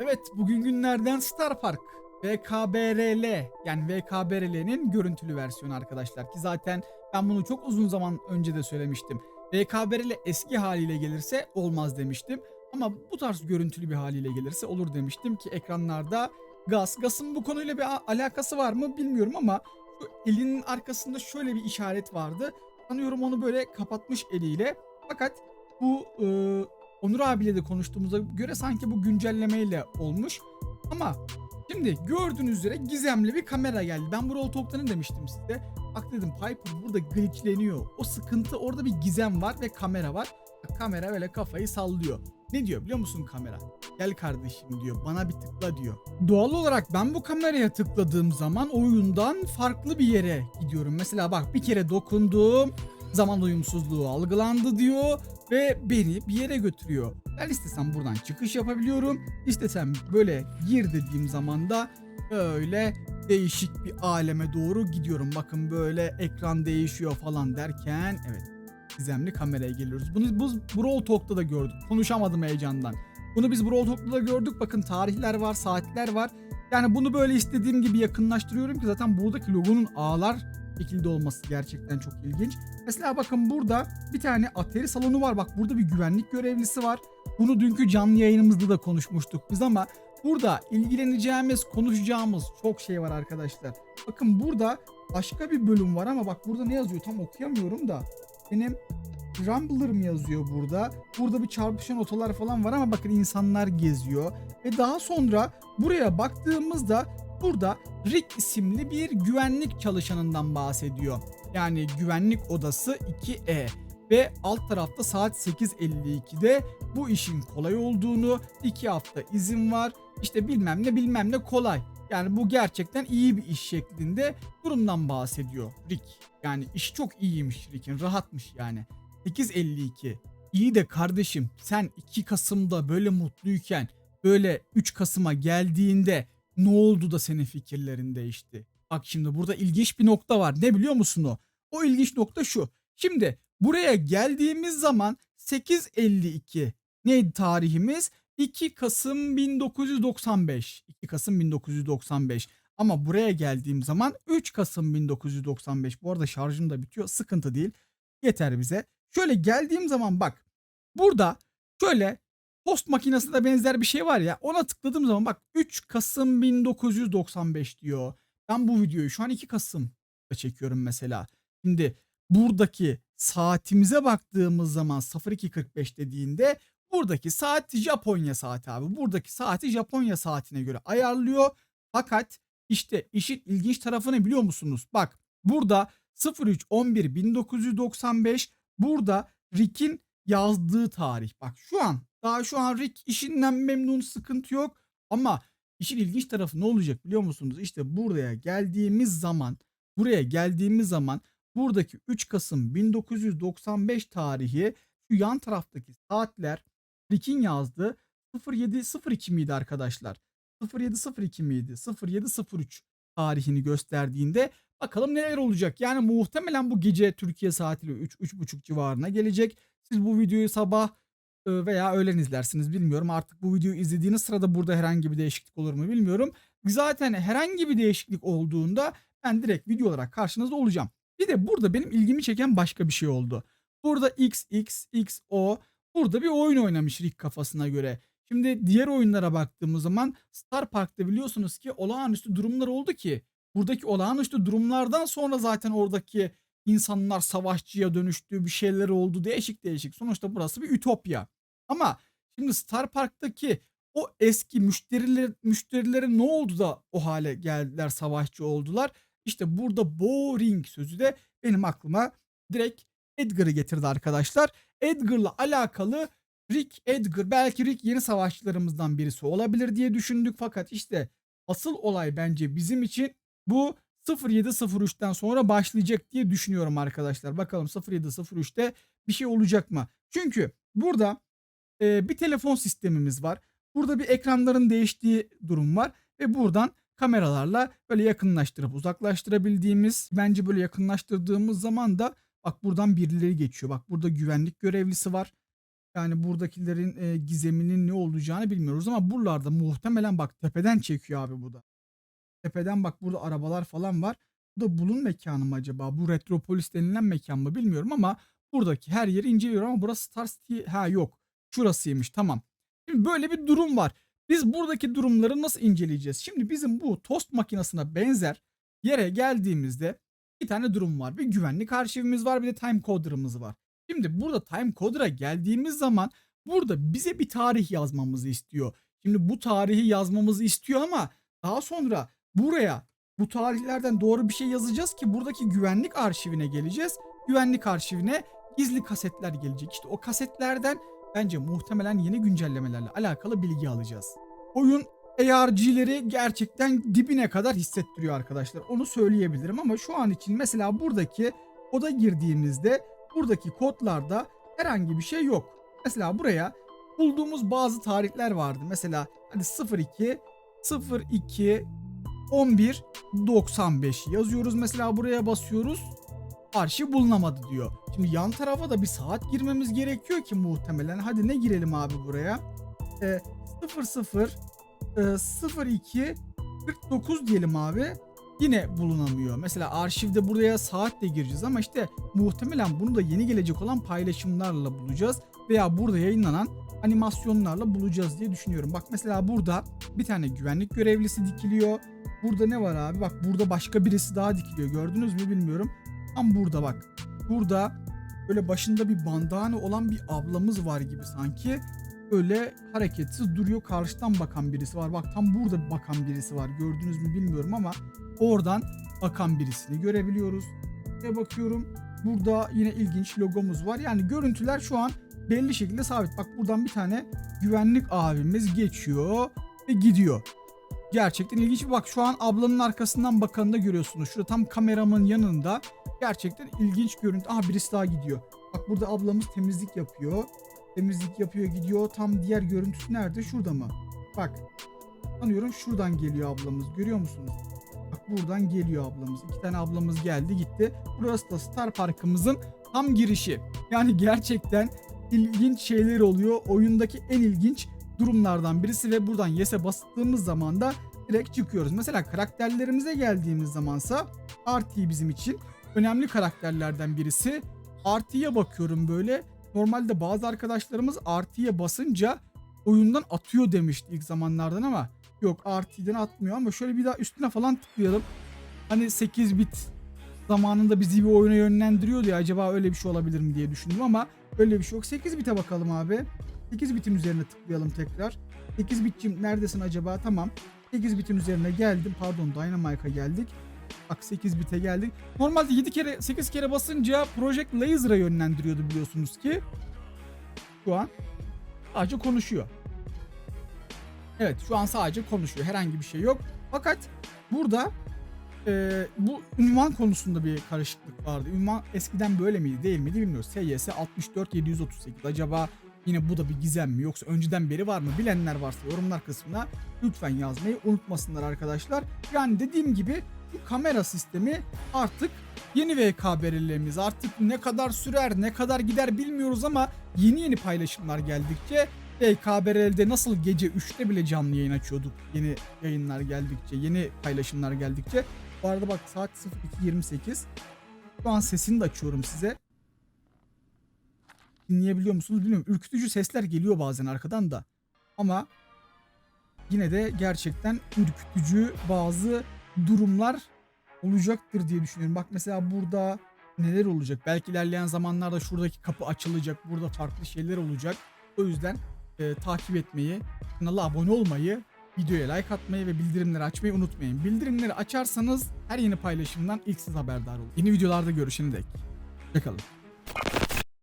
Evet bugün günlerden Star Park. VKBRL yani VKBRL'nin görüntülü versiyonu arkadaşlar ki zaten ben bunu çok uzun zaman önce de söylemiştim. VKBRL eski haliyle gelirse olmaz demiştim ama bu tarz görüntülü bir haliyle gelirse olur demiştim ki ekranlarda gaz. Gaz'ın bu konuyla bir alakası var mı bilmiyorum ama elinin arkasında şöyle bir işaret vardı. Sanıyorum onu böyle kapatmış eliyle. Fakat bu e, Onur abiyle de konuştuğumuza göre sanki bu güncellemeyle olmuş. Ama şimdi gördüğünüz üzere gizemli bir kamera geldi. Ben bu Talk'ta demiştim size? Bak dedim Piper burada glitchleniyor. O sıkıntı orada bir gizem var ve kamera var. Bak, kamera böyle kafayı sallıyor. Ne diyor biliyor musun kamera? Gel kardeşim diyor bana bir tıkla diyor. Doğal olarak ben bu kameraya tıkladığım zaman oyundan farklı bir yere gidiyorum. Mesela bak bir kere dokundum zaman uyumsuzluğu algılandı diyor ve beni bir yere götürüyor. Ben istesem buradan çıkış yapabiliyorum. İstesem böyle gir dediğim zaman da böyle değişik bir aleme doğru gidiyorum. Bakın böyle ekran değişiyor falan derken evet gizemli kameraya geliyoruz. Bunu biz Brawl Talk'ta da gördük. Konuşamadım heyecandan. Bunu biz Brawl Talk'ta da gördük. Bakın tarihler var, saatler var. Yani bunu böyle istediğim gibi yakınlaştırıyorum ki zaten buradaki logonun ağlar şekilde olması gerçekten çok ilginç. Mesela bakın burada bir tane atari salonu var. Bak burada bir güvenlik görevlisi var. Bunu dünkü canlı yayınımızda da konuşmuştuk biz ama burada ilgileneceğimiz, konuşacağımız çok şey var arkadaşlar. Bakın burada başka bir bölüm var ama bak burada ne yazıyor tam okuyamıyorum da. Benim Rambler mı yazıyor burada? Burada bir çarpışan otolar falan var ama bakın insanlar geziyor. Ve daha sonra buraya baktığımızda burada Rick isimli bir güvenlik çalışanından bahsediyor. Yani güvenlik odası 2E ve alt tarafta saat 8.52'de bu işin kolay olduğunu, 2 hafta izin var, işte bilmem ne bilmem ne kolay. Yani bu gerçekten iyi bir iş şeklinde durumdan bahsediyor Rick. Yani işi çok iyiymiş Rick'in, rahatmış yani. 8.52. İyi de kardeşim sen 2 Kasım'da böyle mutluyken böyle 3 Kasım'a geldiğinde ne oldu da senin fikirlerin değişti? Bak şimdi burada ilginç bir nokta var. Ne biliyor musun o? O ilginç nokta şu. Şimdi buraya geldiğimiz zaman 8.52 neydi tarihimiz? 2 Kasım 1995. 2 Kasım 1995. Ama buraya geldiğim zaman 3 Kasım 1995. Bu arada şarjım da bitiyor. Sıkıntı değil. Yeter bize. Şöyle geldiğim zaman bak. Burada şöyle post makinesinde benzer bir şey var ya. Ona tıkladığım zaman bak 3 Kasım 1995 diyor. Ben bu videoyu şu an 2 Kasım'da çekiyorum mesela. Şimdi buradaki saatimize baktığımız zaman 02.45 dediğinde buradaki saat Japonya saati abi. Buradaki saati Japonya saatine göre ayarlıyor. Fakat işte işin ilginç tarafını biliyor musunuz? Bak burada 03.11 1995 burada Rick'in yazdığı tarih. Bak şu an daha şu an Rick işinden memnun sıkıntı yok ama işin ilginç tarafı ne olacak biliyor musunuz? İşte buraya geldiğimiz zaman buraya geldiğimiz zaman buradaki 3 Kasım 1995 tarihi şu yan taraftaki saatler Rick'in yazdığı 0702 miydi arkadaşlar? 0702 miydi? 0703 tarihini gösterdiğinde bakalım neler olacak. Yani muhtemelen bu gece Türkiye saatiyle 3-3.30 civarına gelecek. Siz bu videoyu sabah veya öğlen izlersiniz bilmiyorum. Artık bu videoyu izlediğiniz sırada burada herhangi bir değişiklik olur mu bilmiyorum. Zaten herhangi bir değişiklik olduğunda ben direkt video olarak karşınızda olacağım. Bir de burada benim ilgimi çeken başka bir şey oldu. Burada XXXO burada bir oyun oynamış Rick kafasına göre. Şimdi diğer oyunlara baktığımız zaman Star Park'ta biliyorsunuz ki olağanüstü durumlar oldu ki buradaki olağanüstü durumlardan sonra zaten oradaki insanlar savaşçıya dönüştü, bir şeyler oldu değişik değişik. Sonuçta burası bir ütopya. Ama şimdi Star Park'taki o eski müşteriler müşterilere ne oldu da o hale geldiler, savaşçı oldular? İşte burada boring sözü de benim aklıma direkt Edgar'ı getirdi arkadaşlar. Edgar'la alakalı Rick Edgar belki Rick yeni savaşçılarımızdan birisi olabilir diye düşündük fakat işte asıl olay bence bizim için bu 0703'ten sonra başlayacak diye düşünüyorum arkadaşlar. Bakalım 0703'te bir şey olacak mı? Çünkü burada e, bir telefon sistemimiz var. Burada bir ekranların değiştiği durum var ve buradan kameralarla böyle yakınlaştırıp uzaklaştırabildiğimiz bence böyle yakınlaştırdığımız zaman da bak buradan birileri geçiyor. Bak burada güvenlik görevlisi var. Yani buradakilerin e, gizeminin ne olacağını bilmiyoruz ama buralarda muhtemelen bak tepeden çekiyor abi bu da. Tepeden bak burada arabalar falan var. Bu da bulun mekanı mı acaba? Bu Retropolis denilen mekan mı bilmiyorum ama buradaki her yeri inceliyorum ama burası Star City ha yok. Şurasıymış tamam. Şimdi böyle bir durum var. Biz buradaki durumları nasıl inceleyeceğiz? Şimdi bizim bu tost makinesine benzer yere geldiğimizde bir tane durum var. Bir güvenlik arşivimiz var bir de time coder'ımız var. Şimdi burada time coder'a geldiğimiz zaman burada bize bir tarih yazmamızı istiyor. Şimdi bu tarihi yazmamızı istiyor ama daha sonra buraya bu tarihlerden doğru bir şey yazacağız ki buradaki güvenlik arşivine geleceğiz. Güvenlik arşivine gizli kasetler gelecek. İşte o kasetlerden bence muhtemelen yeni güncellemelerle alakalı bilgi alacağız. Oyun ARG'leri gerçekten dibine kadar hissettiriyor arkadaşlar. Onu söyleyebilirim ama şu an için mesela buradaki koda girdiğimizde buradaki kodlarda herhangi bir şey yok. Mesela buraya bulduğumuz bazı tarihler vardı. Mesela hadi 02 02 11 95 yazıyoruz. Mesela buraya basıyoruz. Arşiv bulunamadı diyor. Şimdi yan tarafa da bir saat girmemiz gerekiyor ki muhtemelen. Hadi ne girelim abi buraya? Ee, 00 e, 02 49 diyelim abi. Yine bulunamıyor. Mesela arşivde buraya saatle gireceğiz ama işte muhtemelen bunu da yeni gelecek olan paylaşımlarla bulacağız. Veya burada yayınlanan animasyonlarla bulacağız diye düşünüyorum. Bak mesela burada bir tane güvenlik görevlisi dikiliyor. Burada ne var abi? Bak burada başka birisi daha dikiliyor. Gördünüz mü bilmiyorum. Tam burada bak. Burada böyle başında bir bandana olan bir ablamız var gibi sanki. Öyle hareketsiz duruyor. Karşıdan bakan birisi var. Bak tam burada bakan birisi var. Gördünüz mü bilmiyorum ama oradan bakan birisini görebiliyoruz. Ve bakıyorum burada yine ilginç logomuz var. Yani görüntüler şu an belli şekilde sabit. Bak buradan bir tane güvenlik abimiz geçiyor ve gidiyor. Gerçekten ilginç. Bak şu an ablanın arkasından bakanı da görüyorsunuz. Şurada tam kameramın yanında. Gerçekten ilginç görüntü. Aha birisi daha gidiyor. Bak burada ablamız temizlik yapıyor. Temizlik yapıyor gidiyor. Tam diğer görüntüsü nerede? Şurada mı? Bak. Sanıyorum şuradan geliyor ablamız. Görüyor musunuz? Bak buradan geliyor ablamız. İki tane ablamız geldi gitti. Burası da Star Park'ımızın tam girişi. Yani gerçekten ilginç şeyler oluyor. Oyundaki en ilginç durumlardan birisi ve buradan yes'e bastığımız zaman da direkt çıkıyoruz. Mesela karakterlerimize geldiğimiz zamansa RT bizim için önemli karakterlerden birisi. RT'ye bakıyorum böyle. Normalde bazı arkadaşlarımız RT'ye basınca oyundan atıyor demişti ilk zamanlardan ama yok RT'den atmıyor ama şöyle bir daha üstüne falan tıklayalım. Hani 8 bit zamanında bizi bir oyuna yönlendiriyordu ya acaba öyle bir şey olabilir mi diye düşündüm ama öyle bir şey yok. 8 bite bakalım abi. 8 bitin üzerine tıklayalım tekrar. 8 bitçim neredesin acaba? Tamam. 8 bitin üzerine geldim. Pardon Dynamite'a geldik. Bak 8 bite geldik. Normalde 7 kere 8 kere basınca Project Laser'a yönlendiriyordu biliyorsunuz ki. Şu an sadece konuşuyor. Evet şu an sadece konuşuyor. Herhangi bir şey yok. Fakat burada e, bu ünvan konusunda bir karışıklık vardı. Ünvan eskiden böyle miydi değil miydi bilmiyoruz. SYS 64738 acaba yine bu da bir gizem mi yoksa önceden beri var mı bilenler varsa yorumlar kısmına lütfen yazmayı unutmasınlar arkadaşlar. Yani dediğim gibi bu kamera sistemi artık yeni VKBR'lerimiz artık ne kadar sürer ne kadar gider bilmiyoruz ama yeni yeni paylaşımlar geldikçe VKBR'de nasıl gece 3'te bile canlı yayın açıyorduk yeni yayınlar geldikçe yeni paylaşımlar geldikçe. Bu arada bak saat 02.28 şu an sesini de açıyorum size. Dinleyebiliyor musunuz bilmiyorum. Ürkütücü sesler geliyor bazen arkadan da. Ama yine de gerçekten ürkütücü bazı durumlar olacaktır diye düşünüyorum. Bak mesela burada neler olacak? Belki ilerleyen zamanlarda şuradaki kapı açılacak. Burada farklı şeyler olacak. O yüzden e, takip etmeyi, kanala abone olmayı, videoya like atmayı ve bildirimleri açmayı unutmayın. Bildirimleri açarsanız her yeni paylaşımdan ilk siz haberdar olun. Yeni videolarda görüşene dek. Hoşçakalın.